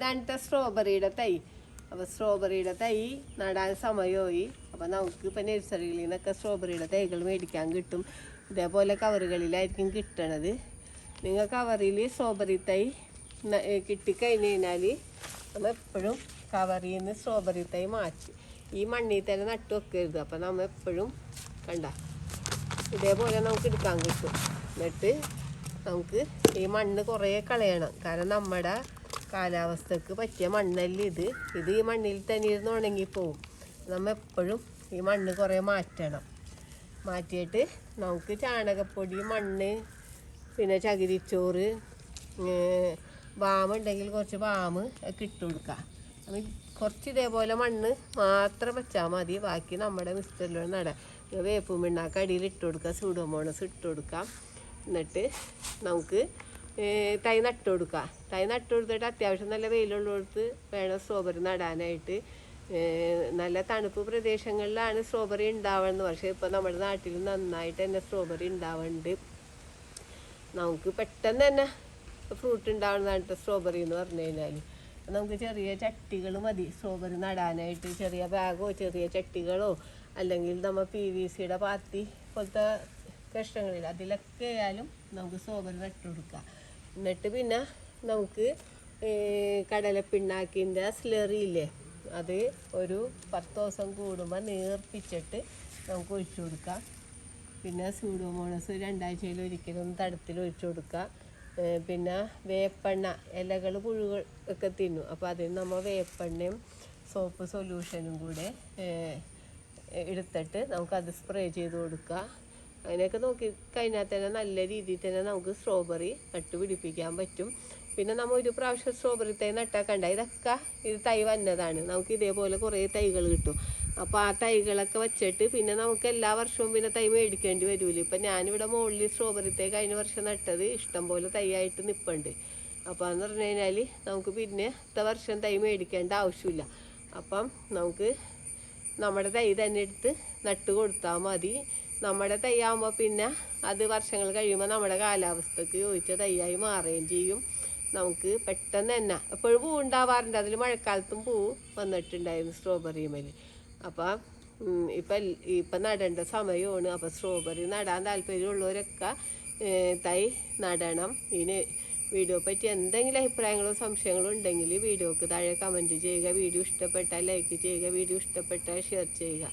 ഇതാണ് സ്ട്രോബെറിയുടെ തൈ. അപ്പോൾ സ്ട്രോബെറിയുടെ തൈ നടാൻ സമയമായി. അപ്പോൾ നമുക്ക് ഇപ്പോൾ നഴ്സറിയിൽ നിന്നൊക്കെ സ്ട്രോബെറിയുടെ തൈകൾ മേടിക്കാൻ കിട്ടും. ഇതേപോലെ കവറുകളിലായിരിക്കും കിട്ടണത്. നിങ്ങൾ കവറിൽ സ്ട്രോബെറി തൈ കിട്ടിക്കഴിഞ്ഞ് കഴിഞ്ഞാൽ നമ്മൾ എപ്പോഴും കവറിൽ നിന്ന് സ്ട്രോബെറി തൈ മാറ്റി. ഈ മണ്ണിൽ തന്നെ നട്ടു വെക്കരുത്. അപ്പോൾ നമ്മൾ എപ്പോഴും കണ്ട ഇതേപോലെ നമുക്ക് എടുക്കാൻ കിട്ടും. എന്നിട്ട് നമുക്ക് ഈ മണ്ണ് കുറേ കളയണം. കാരണം നമ്മുടെ കാലാവസ്ഥക്ക് പറ്റിയ മണ്ണല്ല ഇത്? ഇത് ഈ മണ്ണിൽ തന്നെ ഇരുന്ന് ഉണങ്ങിപ്പോവും. നമ്മൾ എപ്പോഴും ഈ മണ്ണ് കുറേ മാറ്റണം. മാറ്റിയിട്ട് നമുക്ക് ചാണകപ്പൊടി മണ്ണ് പിന്നെ ചകിരിച്ചോറ് വാമുണ്ടെങ്കിൽ കുറച്ച് വാമ് ഒക്കെ ഇട്ട് കൊടുക്കാം. കുറച്ച് ഇതേപോലെ മണ്ണ് മാത്രം വെച്ചാൽ മതി. ബാക്കി നമ്മുടെ മിസ്റ്ററിലൂടെ നടാം പിന്നെ വേപ്പും പിണ്ണാക്ക് അടിയിൽ ഇട്ട് കൊടുക്കുക സൂഡോമോണസ് ഇട്ട് കൊടുക്കാം. എന്നിട്ട് നമുക്ക് തൈ നട്ടു കൊടുക്കുക തൈ നട്ടു കൊടുത്തിട്ട് അത്യാവശ്യം നല്ല വെയിലുള്ളിടത്ത് വേണം സ്ട്രോബെറി നടാനായിട്ട്. നല്ല തണുപ്പ് പ്രദേശങ്ങളിലാണ് സ്ട്രോബെറി ഉണ്ടാവുന്നത് പക്ഷേ ഇപ്പോൾ നമ്മുടെ നാട്ടിൽ നന്നായിട്ട് തന്നെ സ്ട്രോബെറി ഉണ്ടാവുന്നുണ്ട് നമുക്ക് പെട്ടെന്ന് തന്നെ ഫ്രൂട്ട് ഉണ്ടാവുന്നതാണ് സ്ട്രോബെറി എന്ന് പറഞ്ഞു കഴിഞ്ഞാൽ നമുക്ക് ചെറിയ ചട്ടികൾ മതി. സ്ട്രോബെറി നടാനായിട്ട് ചെറിയ ബാഗോ ചെറിയ ചട്ടികളോ അല്ലെങ്കിൽ നമ്മൾ പി വി സിയുടെ പാത്തി പോലത്തെ കഷ്ണങ്ങളിൽ അതിലൊക്കെ ആയാലും നമുക്ക് സോബർ നട്ടു കൊടുക്കാം എന്നിട്ട് പിന്നെ നമുക്ക് കടല കടലപ്പിണ്ണാക്കിന്റെ സ്ലറിയില്ലേ അത് ഒരു പത്ത് ദിവസം കൂടുമ്പോൾ നേർപ്പിച്ചിട്ട് നമുക്ക് ഒഴിച്ചു കൊടുക്കാം. പിന്നെ സൂഡോമോണസ് രണ്ടാഴ്ചയിൽ ഒരിക്കലും തടത്തിൽ ഒഴിച്ചു കൊടുക്കുക പിന്നെ വേപ്പെണ്ണ ഇലകൾ പുഴുകൾ ഒക്കെ തിന്നു. അപ്പോൾ അതിന് നമ്മൾ വേപ്പെണ്ണയും സോപ്പ് സൊല്യൂഷനും കൂടെ എടുത്തിട്ട് നമുക്കത് സ്പ്രേ ചെയ്ത് കൊടുക്കുക അങ്ങനെയൊക്കെ നോക്കി കഴിഞ്ഞാൽ തന്നെ നല്ല രീതിയിൽ തന്നെ നമുക്ക് സ്ട്രോബെറി നട്ട് പിടിപ്പിക്കാൻ പറ്റും. പിന്നെ നമ്മൾ ഒരു പ്രാവശ്യം സ്ട്രോബെറി തൈ നട്ടാക്കണ്ട ഇതൊക്കെ ഇത് തൈ വന്നതാണ്. നമുക്ക് ഇതേപോലെ കുറേ തൈകൾ കിട്ടും. അപ്പോൾ ആ തൈകളൊക്കെ വെച്ചിട്ട് പിന്നെ നമുക്ക് എല്ലാ വർഷവും പിന്നെ തൈ മേടിക്കേണ്ടി വരുമല്ലോ ഇപ്പം ഞാനിവിടെ മുകളിൽ സ്ട്രോബെറി തൈ കഴിഞ്ഞ വർഷം നട്ടത് ഇഷ്ടം പോലെ തൈയായിട്ട് നിൽപ്പുണ്ട് അപ്പോൾ എന്ന് പറഞ്ഞു കഴിഞ്ഞാൽ നമുക്ക് പിന്നെ ഇത്ത വർഷം തൈ മേടിക്കേണ്ട ആവശ്യമില്ല. അപ്പം നമുക്ക് നമ്മുടെ തൈ തന്നെ എടുത്ത് നട്ട് കൊടുത്താൽ മതി. നമ്മുടെ തൈയാകുമ്പോൾ പിന്നെ അത് വർഷങ്ങൾ കഴിയുമ്പോൾ നമ്മുടെ കാലാവസ്ഥക്ക് ചോദിച്ച തൈയായി മാറുകയും ചെയ്യും. നമുക്ക് പെട്ടെന്ന് തന്നെ. എപ്പോഴും പൂ ഉണ്ടാവാറുണ്ട്. അതിൽ മഴക്കാലത്തും പൂ വന്നിട്ടുണ്ടായിരുന്നു സ്ട്രോബെറി മേൽ അപ്പം ഇപ്പം ഇപ്പം നടേണ്ട സമയമാണ് അപ്പോൾ സ്ട്രോബെറി നടാൻ താല്പര്യമുള്ളവരൊക്കെ തൈ നടണം. ഇനി വീഡിയോ പറ്റി എന്തെങ്കിലും അഭിപ്രായങ്ങളോ സംശയങ്ങളോ ഉണ്ടെങ്കിൽ വീഡിയോക്ക് താഴെ കമന്റ് ചെയ്യുക. വീഡിയോ ഇഷ്ടപ്പെട്ടാൽ ലൈക്ക് ചെയ്യുക. വീഡിയോ ഇഷ്ടപ്പെട്ടാൽ ഷെയർ ചെയ്യുക.